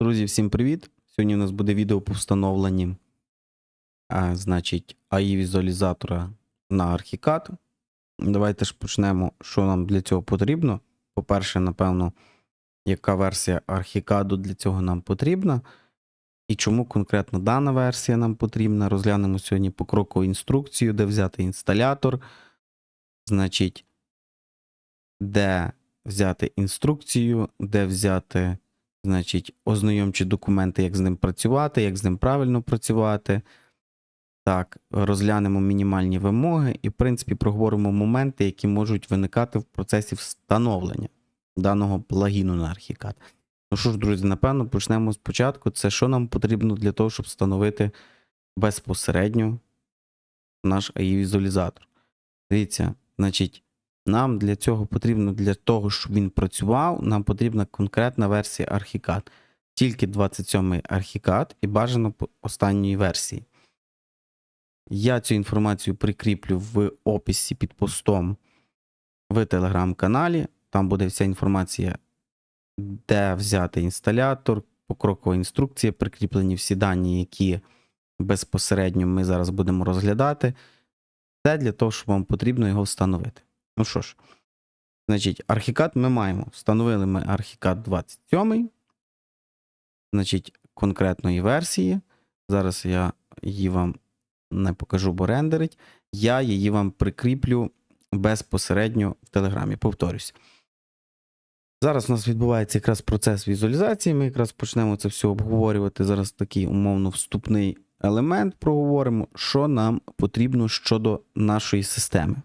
Друзі, всім привіт! Сьогодні у нас буде відео по встановленні а, значить, AI візуалізатора на Archicad. Давайте ж почнемо, що нам для цього потрібно. По-перше, напевно, яка версія Archicad для цього нам потрібна. І чому конкретно дана версія нам потрібна. Розглянемо сьогодні покрокову інструкцію, де взяти інсталятор. Значить, де взяти інструкцію, де взяти значить, ознайомчі документи, як з ним працювати, як з ним правильно працювати. Так, розглянемо мінімальні вимоги і, в принципі, проговоримо моменти, які можуть виникати в процесі встановлення даного плагіну на Archicad. Ну що ж, друзі, напевно, почнемо спочатку. Це що нам потрібно для того, щоб встановити безпосередньо наш AI-візуалізатор. Дивіться, значить, нам для цього потрібно, для того, щоб він працював, нам потрібна конкретна версія Archicad. Тільки 27-й Archicad і бажано останньої версії. Я цю інформацію прикріплю в описі під постом в телеграм-каналі. Там буде вся інформація, де взяти інсталятор, покрокова інструкція, прикріплені всі дані, які безпосередньо ми зараз будемо розглядати. Це для того, щоб вам потрібно його встановити. Ну що ж, значить, Archicad ми маємо. Встановили ми Archicad 27. Значить, конкретної версії. Зараз я її вам не покажу, бо рендерить. Я її вам прикріплю безпосередньо в Телеграмі. Повторюсь. Зараз у нас відбувається якраз процес візуалізації. Ми якраз почнемо це все обговорювати. Зараз такий умовно вступний елемент проговоримо, що нам потрібно щодо нашої системи.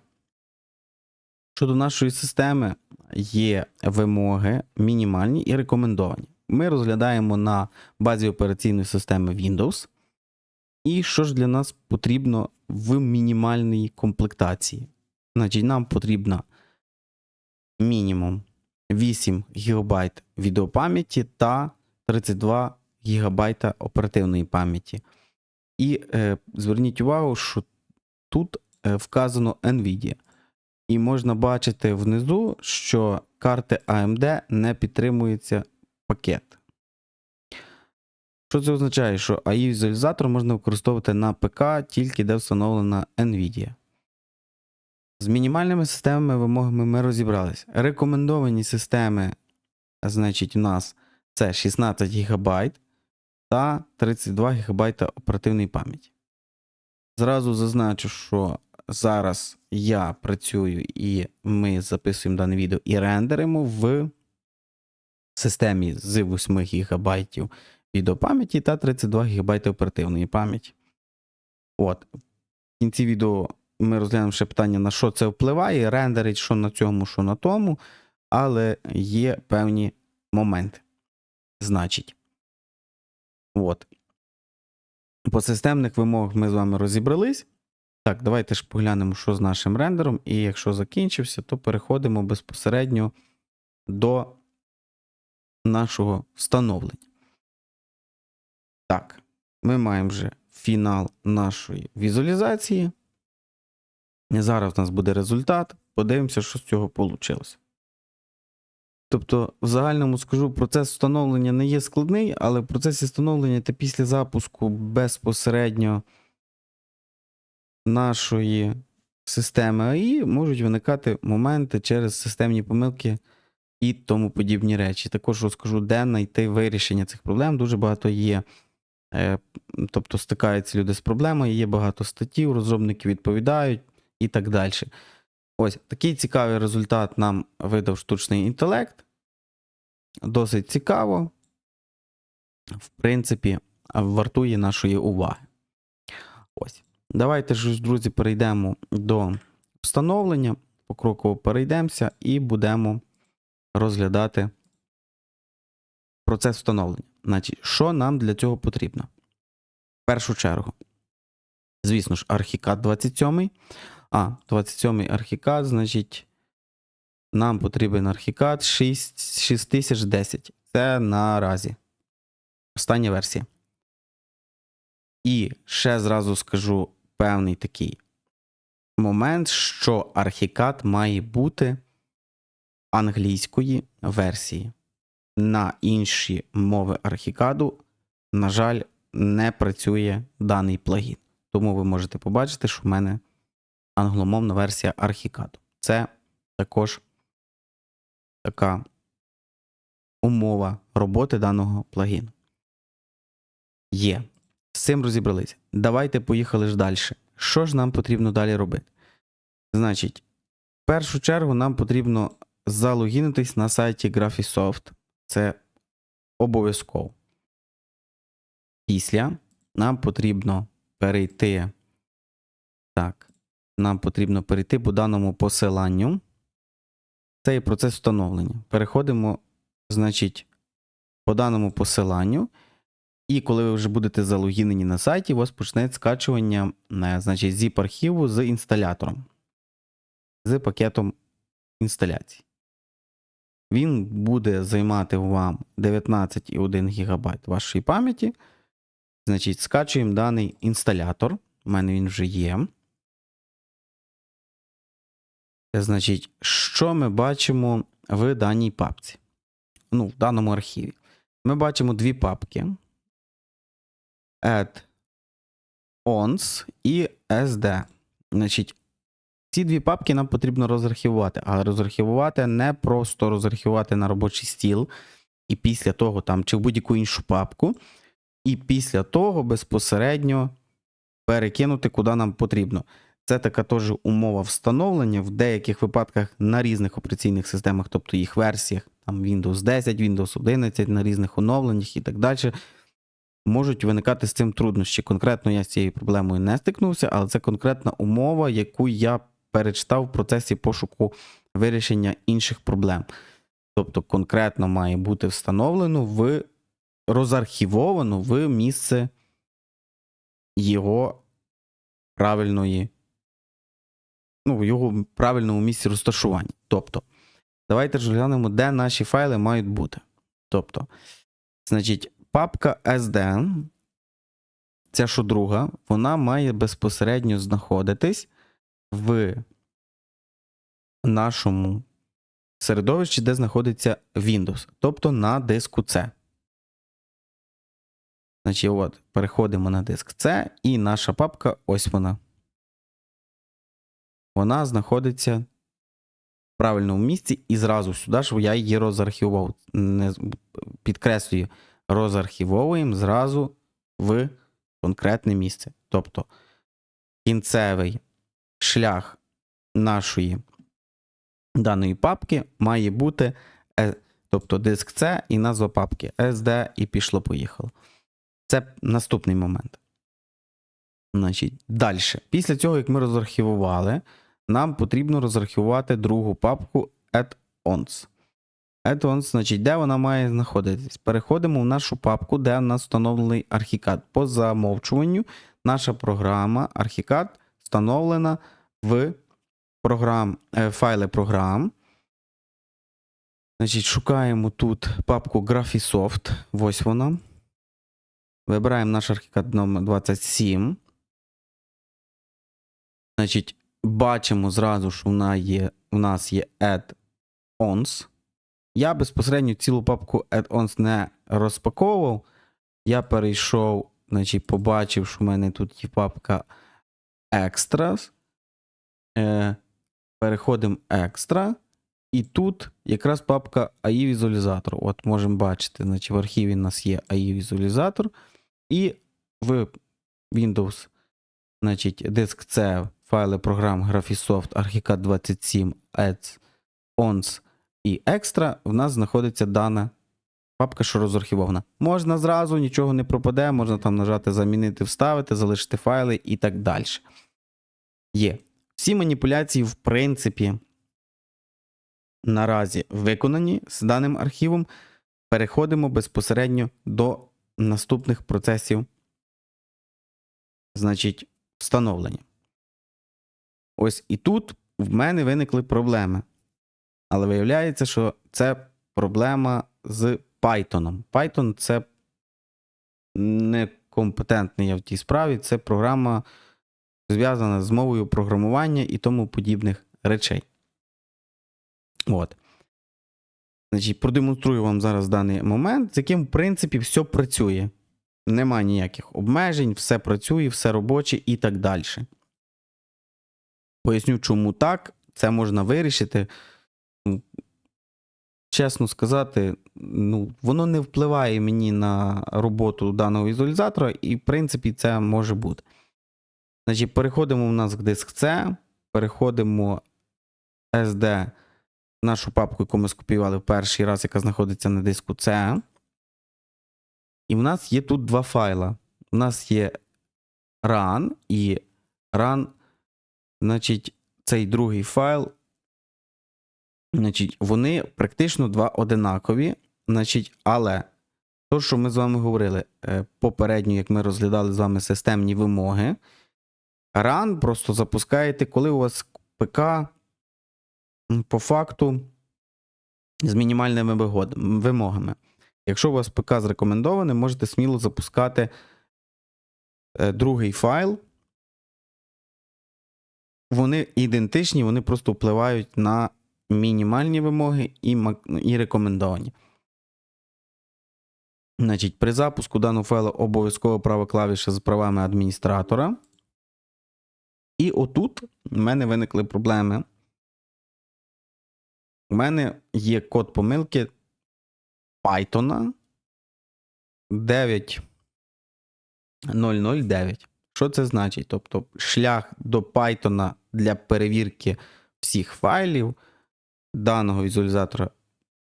Щодо нашої системи є вимоги мінімальні і рекомендовані. Ми розглядаємо на базі операційної системи Windows. І що ж для нас потрібно в мінімальній комплектації? Значить, нам потрібно мінімум 8 ГБ відеопам'яті та 32 ГБ оперативної пам'яті. І е, зверніть увагу, що тут е, вказано NVIDIA. І можна бачити внизу, що карти AMD не підтримується пакет. Що це означає? Що AI візуалізатор можна використовувати на ПК тільки де встановлена NVIDIA. З мінімальними системами вимогами ми розібралися. Рекомендовані системи, значить, у нас це 16 ГБ та 32 ГБ оперативної пам'яті. Зразу зазначу, що зараз я працюю і ми записуємо дане відео і рендеримо в системі з 8 ГБ відеопам'яті та 32 ГБ оперативної пам'яті. От. В кінці відео ми розглянемо ще питання, на що це впливає, рендерить, що на цьому, що на тому, але є певні моменти. Значить. От. По системних вимогах ми з вами розібрались. Так, давайте ж поглянемо, що з нашим рендером. І якщо закінчився, то переходимо безпосередньо до нашого встановлення. Так, ми маємо вже фінал нашої візуалізації. Зараз у нас буде результат. Подивимося, що з цього вийшло. Тобто, в загальному скажу, процес встановлення не є складний, але в процесі встановлення та після запуску безпосередньо нашої системи АІ можуть виникати моменти через системні помилки і тому подібні речі. Також розкажу, де знайти вирішення цих проблем. Дуже багато є. Е, тобто стикаються люди з проблемою, є багато статтів, розробники відповідають і так далі. Ось такий цікавий результат нам видав штучний інтелект. Досить цікаво, в принципі, вартує нашої уваги. Ось. Давайте ж, друзі, перейдемо до встановлення. Покроково перейдемося і будемо розглядати процес встановлення. Значить, що нам для цього потрібно? В першу чергу, звісно ж, Archicad 27. А, 27 Archicad, значить, нам потрібен 6, 6010. Це наразі. Остання версія. І ще зразу скажу певний такий момент, що Archicad має бути англійської версії. На інші мови Архікаду, на жаль, не працює даний плагін. Тому ви можете побачити, що в мене англомовна версія Архікаду. Це також така умова роботи даного плагіну. Є. Цим розібралися. Давайте поїхали ж далі. Що ж нам потрібно далі робити? Значить, в першу чергу нам потрібно залогінитись на сайті Graphisoft. Це обов'язково. Після нам потрібно перейти. Так, нам потрібно перейти по даному посиланню. Це є процес встановлення. Переходимо, значить, по даному посиланню. І коли ви вже будете залогінені на сайті, у вас почне скачування е, значить, zip-архіву з інсталятором, з пакетом інсталяції. Він буде займати вам 19,1 ГБ вашої пам'яті. Значить, скачуємо даний інсталятор. У мене він вже є. Це значить, що ми бачимо в даній папці? Ну, в даному архіві. Ми бачимо дві папки add ons і sd. Значить, ці дві папки нам потрібно розархівувати, але розархівувати не просто розархівувати на робочий стіл, і після того там чи в будь-яку іншу папку, і після того безпосередньо перекинути куди нам потрібно. Це така теж умова встановлення в деяких випадках на різних операційних системах, тобто їх версіях, там Windows 10, Windows 11, на різних оновленнях і так далі можуть виникати з цим труднощі. Конкретно я з цією проблемою не стикнувся, але це конкретна умова, яку я перечитав в процесі пошуку вирішення інших проблем. Тобто, конкретно має бути встановлено в розархівовано в місце його правильної, ну, в його правильному місці розташування. Тобто, давайте ж глянемо, де наші файли мають бути. Тобто, значить, папка SD, ця що друга, вона має безпосередньо знаходитись в нашому середовищі, де знаходиться Windows, тобто на диску C. Значить, от, переходимо на диск C, і наша папка ось вона. Вона знаходиться в правильному місці і зразу сюди ж я її розархівував. Не, підкреслюю, розархівовуємо зразу в конкретне місце. Тобто кінцевий шлях нашої даної папки має бути, е, тобто диск C і назва папки SD, і пішло-поїхало. Це наступний момент. Значить, Далі. Після цього, як ми розархівували, нам потрібно розархівувати другу папку add-ons. Add-ons, значить, де вона має знаходитись? Переходимо в нашу папку, де у нас встановлений Archicad. По замовчуванню наша програма Archicad встановлена в програм, е, файли програм. Значить, Шукаємо тут папку Graphisoft. Ось вона. Вибираємо наш Archicad номер 27. Значить, бачимо зразу, що в нас є add-ons. Я безпосередньо цілу папку add-ons не розпаковував. Я перейшов, значить, побачив, що в мене тут є папка Extras. Е, Переходимо Extra. І тут якраз папка AI візуалізатор. От можемо бачити, значить, в архіві у нас є AI візуалізатор. І в Windows, значить, диск C, файли програм Graphisoft, Archicad 27, Ads, ONS і Extra, в нас знаходиться дана папка, що розархівована. Можна зразу, нічого не пропаде, можна там нажати замінити, вставити, залишити файли і так далі. Є. Всі маніпуляції, в принципі, наразі виконані з даним архівом. Переходимо безпосередньо до наступних процесів, значить, встановлення. Ось і тут в мене виникли проблеми. Але виявляється, що це проблема з Python. Python це некомпетентний я в тій справі, це програма зв'язана з мовою програмування і тому подібних речей. От. Значить, продемонструю вам зараз даний момент, з яким, в принципі, все працює. Нема ніяких обмежень, все працює, все робоче і так далі. Поясню, чому так. Це можна вирішити. Чесно сказати, ну, воно не впливає мені на роботу даного візуалізатора, і, в принципі, це може бути. Значить, переходимо в нас в диск C, переходимо SD, нашу папку, яку ми скопіювали в перший раз, яка знаходиться на диску C. І в нас є тут два файла. У нас є run і run, значить, цей другий файл. Значить, вони практично два одинакові. Значить, але то, що ми з вами говорили е, попередньо, як ми розглядали з вами системні вимоги, run просто запускаєте, коли у вас ПК по факту з мінімальними вимогами. Якщо у вас ПК зрекомендований, можете сміло запускати е, другий файл. Вони ідентичні, вони просто впливають на мінімальні вимоги і, і рекомендовані. Значить, при запуску даного файлу обов'язково права клавіша з правами адміністратора. І отут в мене виникли проблеми. У мене є код помилки Python 9.009. Що це значить? Тобто шлях до Python для перевірки всіх файлів даного візуалізатора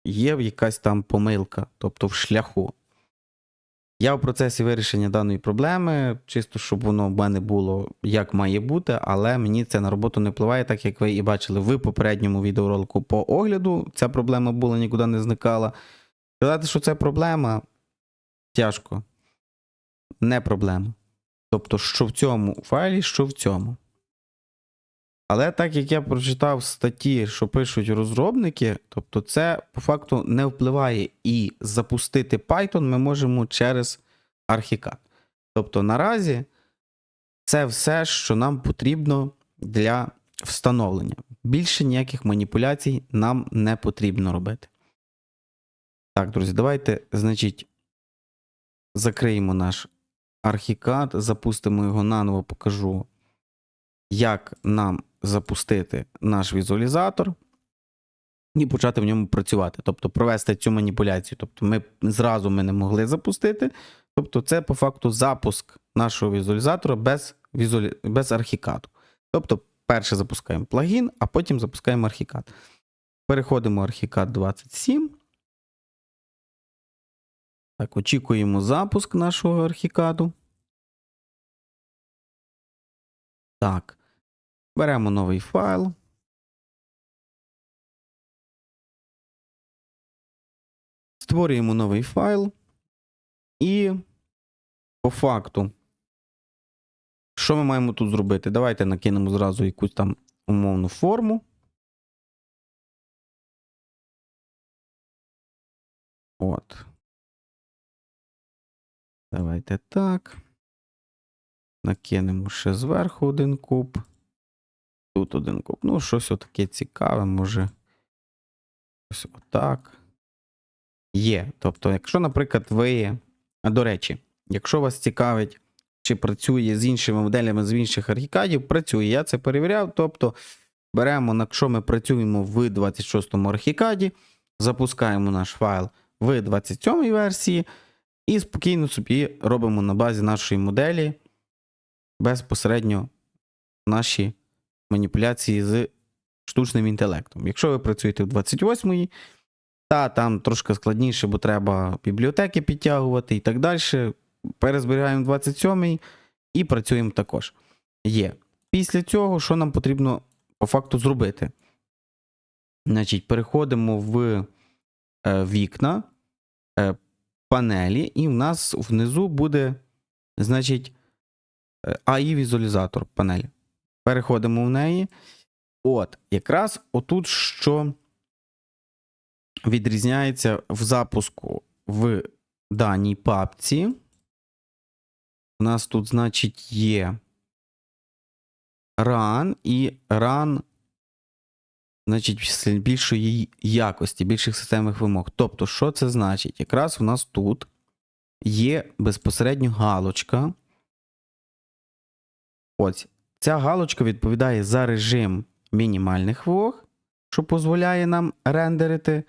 є якась там помилка, тобто в шляху. Я в процесі вирішення даної проблеми, чисто щоб воно в мене було як має бути, але мені це на роботу не впливає, так як ви і бачили в попередньому відеоролику по огляду. Ця проблема була, нікуди не зникала. Сказати, що це проблема тяжко. Не проблема. Тобто, що в цьому файлі, що в цьому. Але так як я прочитав статті, що пишуть розробники, тобто це по факту не впливає. І запустити Python ми можемо через Archicad. Тобто наразі це все, що нам потрібно для встановлення. Більше ніяких маніпуляцій нам не потрібно робити. Так, друзі, давайте, значить, закриємо наш Archicad, запустимо його наново, покажу, як нам запустити наш візуалізатор і почати в ньому працювати. Тобто провести цю маніпуляцію. Тобто ми зразу ми не могли запустити. Тобто, це по факту запуск нашого візуалізатора без, візуалі... без архікаду. Тобто, перше запускаємо плагін, а потім запускаємо архікад. Переходимо в архікад 27. Так, очікуємо запуск нашого архікаду. Так. Беремо новий файл. Створюємо новий файл. І по факту, що ми маємо тут зробити? Давайте накинемо зразу якусь там умовну форму. От. Давайте так. Накинемо ще зверху один куб. Тут один куб. Ну, щось отаке цікаве, може. Ось отак. Є. Тобто, якщо, наприклад, ви. А до речі, якщо вас цікавить, чи працює з іншими моделями з інших архікадів, працює. Я це перевіряв. Тобто, беремо, якщо ми працюємо в 26 му архікаді, запускаємо наш файл в 27 й версії, і спокійно собі робимо на базі нашої моделі безпосередньо наші маніпуляції з штучним інтелектом. Якщо ви працюєте в 28-й, та там трошки складніше, бо треба бібліотеки підтягувати і так далі. Перезберігаємо 27-й і працюємо також. Є. Після цього, що нам потрібно по факту зробити? Значить, переходимо в е, вікна, е, панелі, і в нас внизу буде, значить, AI візуалізатор панелі. Переходимо в неї. От, якраз отут, що відрізняється в запуску в даній папці. У нас тут, значить, є run і run значить, більшої якості, більших системних вимог. Тобто, що це значить? Якраз у нас тут є безпосередньо галочка. Ось ця галочка відповідає за режим мінімальних вимог, що дозволяє нам рендерити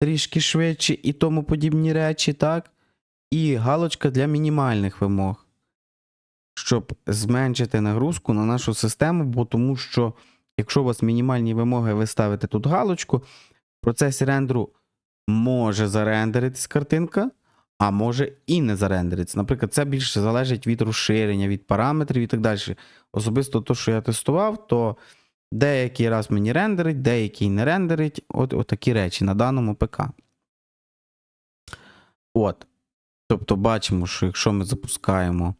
трішки швидше і тому подібні речі, так? І галочка для мінімальних вимог, щоб зменшити нагрузку на нашу систему, бо тому що, якщо у вас мінімальні вимоги, ви ставите тут галочку, в процесі рендеру може зарендеритись картинка, а може і не зарендеритися. Наприклад, це більше залежить від розширення, від параметрів і так далі. Особисто то, що я тестував, то деякий раз мені рендерить, деякий не рендерить. От, от такі речі на даному ПК. От. Тобто бачимо, що якщо ми запускаємо,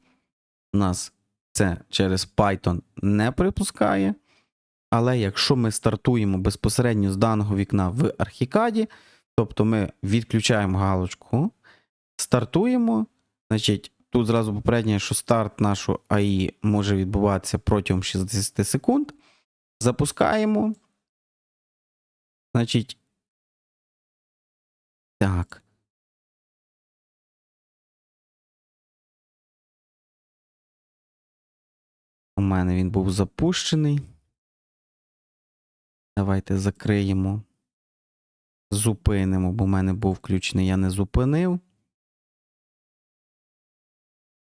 у нас це через Python не припускає. Але якщо ми стартуємо безпосередньо з даного вікна в Архікаді, тобто ми відключаємо галочку, стартуємо, значить, тут зразу попереднє, що старт нашого АІ може відбуватися протягом 60 секунд. Запускаємо. Значить. Так. У мене він був запущений. Давайте закриємо. Зупинимо, бо в мене був включений, я не зупинив.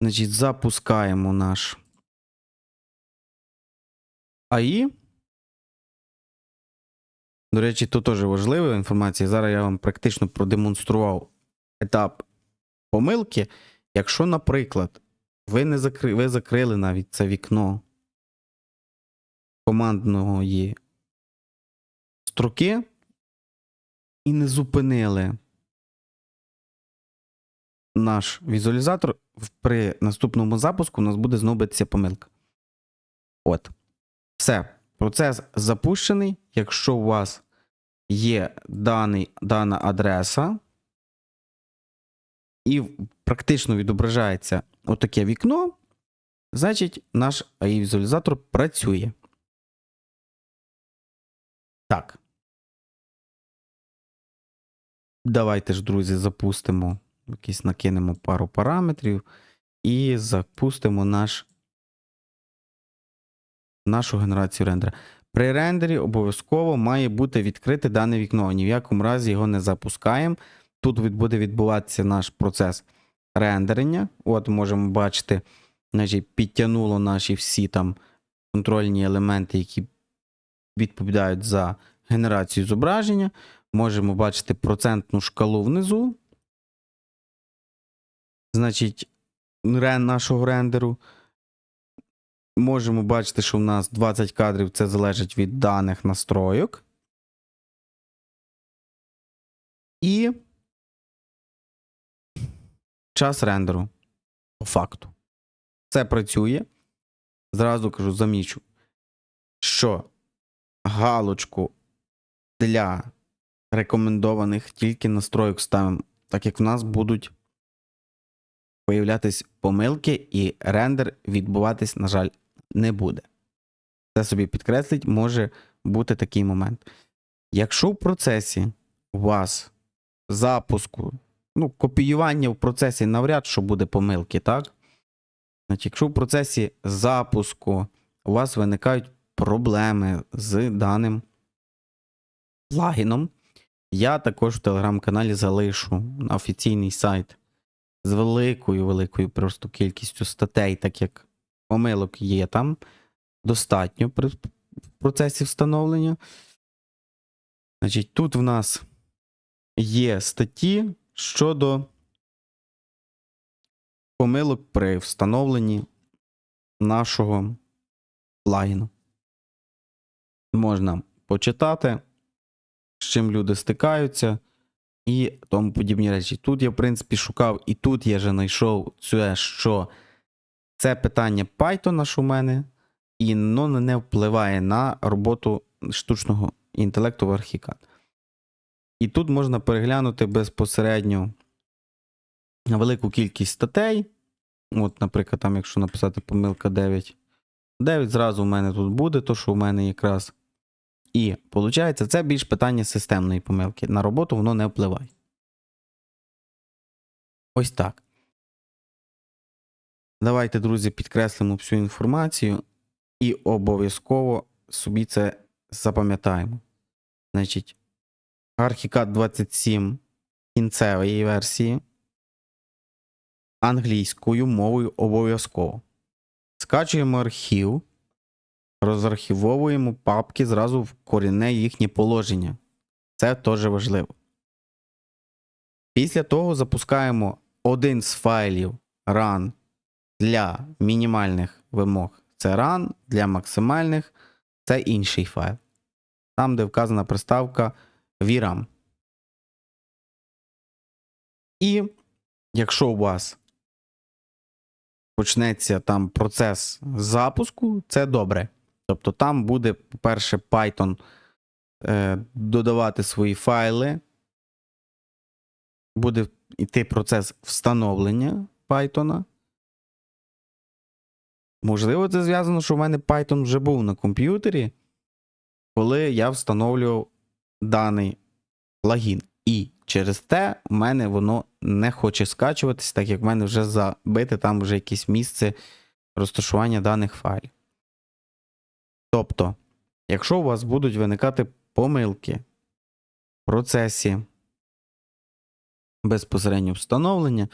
Значить, запускаємо наш АІ. До речі, тут теж важлива інформація. Зараз я вам практично продемонстрував етап помилки. Якщо, наприклад, ви не закри... ви закрили навіть це вікно командної строки і не зупинили наш візуалізатор, при наступному запуску у нас буде знову битися помилка. От. Все. Процес запущений. Якщо у вас є даний, дана адреса, і практично відображається отаке вікно, значить наш AI-візуалізатор працює. Так. Давайте ж, друзі, запустимо, якісь накинемо пару параметрів і запустимо наш, нашу генерацію рендера. При рендері обов'язково має бути відкрите дане вікно. Ні в якому разі його не запускаємо. Тут буде відбуватися наш процес рендерення. От можемо бачити, значить, підтягнуло наші всі там контрольні елементи, які відповідають за генерацію зображення. Можемо бачити процентну шкалу внизу. Значить, нашого рендеру. Можемо бачити, що в нас 20 кадрів це залежить від даних настройок. І час рендеру. По факту. Це працює. Зразу кажу, замічу, що галочку для рекомендованих тільки настройок ставимо, так як в нас будуть появлятись помилки, і рендер відбуватись, на жаль, не буде. Це собі підкреслить, може бути такий момент. Якщо в процесі у вас запуску, ну, копіювання в процесі навряд що буде помилки, так? Значить, якщо в процесі запуску у вас виникають проблеми з даним плагіном, я також в телеграм-каналі залишу на офіційний сайт з великою, великою просто кількістю статей, так як помилок є там достатньо при процесі встановлення. Значить, тут в нас є статті щодо помилок при встановленні нашого плагіну. Можна почитати, з чим люди стикаються, і тому подібні речі. Тут я, в принципі, шукав, і тут я вже знайшов це, що це питання Python що в мене, і воно не впливає на роботу штучного інтелекту в Archicad. І тут можна переглянути безпосередньо велику кількість статей. От, наприклад, там, якщо написати помилка 9, 9 зразу в мене тут буде, то що в мене якраз І виходить, це більш питання системної помилки. На роботу воно не впливає. Ось так. Давайте, друзі, підкреслимо всю інформацію і обов'язково собі це запам'ятаємо. Значить, Archicad 27 кінцевої версії англійською мовою обов'язково. Скачуємо архів, розархівовуємо папки зразу в корінне їхнє положення. Це теж важливо. Після того запускаємо один з файлів run для мінімальних вимог. Це run, для максимальних це інший файл. Там, де вказана приставка VRAM. І якщо у вас почнеться там процес запуску, це добре. Тобто там буде, по-перше, Python е, додавати свої файли, буде йти процес встановлення Python. Можливо, це зв'язано, що в мене Python вже був на комп'ютері, коли я встановлював даний плагін. І через те в мене воно не хоче скачуватись, так як в мене вже забите там вже якесь місце розташування даних файлів. Тобто, якщо у вас будуть виникати помилки в процесі безпосередньо встановлення,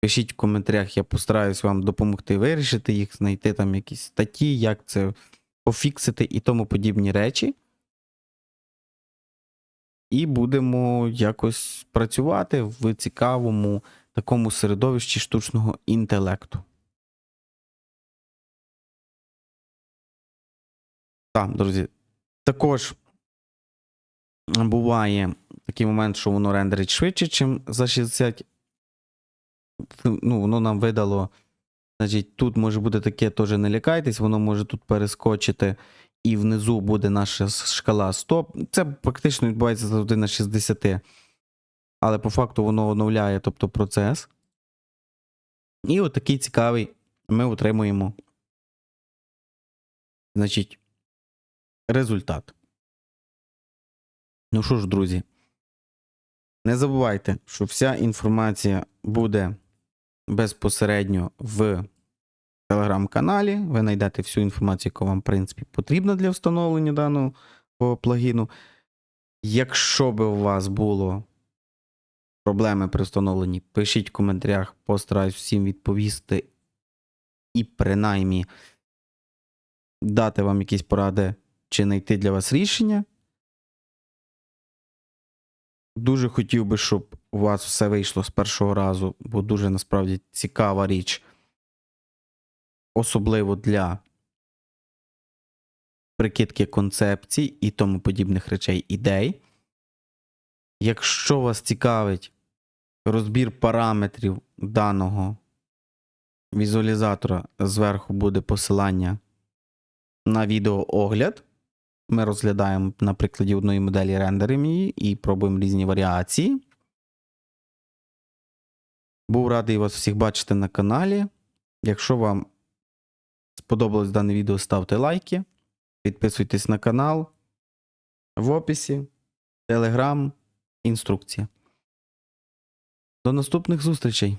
пишіть в коментарях, я постараюсь вам допомогти вирішити їх, знайти там якісь статті, як це пофіксити і тому подібні речі. І будемо якось працювати в цікавому такому середовищі штучного інтелекту. Так, друзі. Також буває такий момент, що воно рендерить швидше, ніж за 60. Ну, воно нам видало. Значить, тут може бути таке, теж не лякайтесь, воно може тут перескочити, і внизу буде наша шкала 100. Це практично відбувається завжди на 60. Але по факту воно оновляє тобто, процес. І от такий цікавий ми отримуємо. Значить, результат. Ну що ж, друзі, не забувайте, що вся інформація буде безпосередньо в телеграм-каналі. Ви знайдете всю інформацію, яка вам, в принципі, потрібна для встановлення даного плагіну. Якщо би у вас було проблеми при встановленні, пишіть в коментарях, постараюсь всім відповісти і принаймні дати вам якісь поради чи знайти для вас рішення. Дуже хотів би, щоб у вас все вийшло з першого разу, бо дуже насправді цікава річ, особливо для прикидки концепцій і тому подібних речей ідей. Якщо вас цікавить розбір параметрів даного візуалізатора, зверху буде посилання на відеоогляд. Ми розглядаємо на прикладі одної моделі рендеримо її і пробуємо різні варіації. Був радий вас всіх бачити на каналі. Якщо вам сподобалось дане відео, ставте лайки, підписуйтесь на канал. В описі, Телеграм, інструкція. До наступних зустрічей!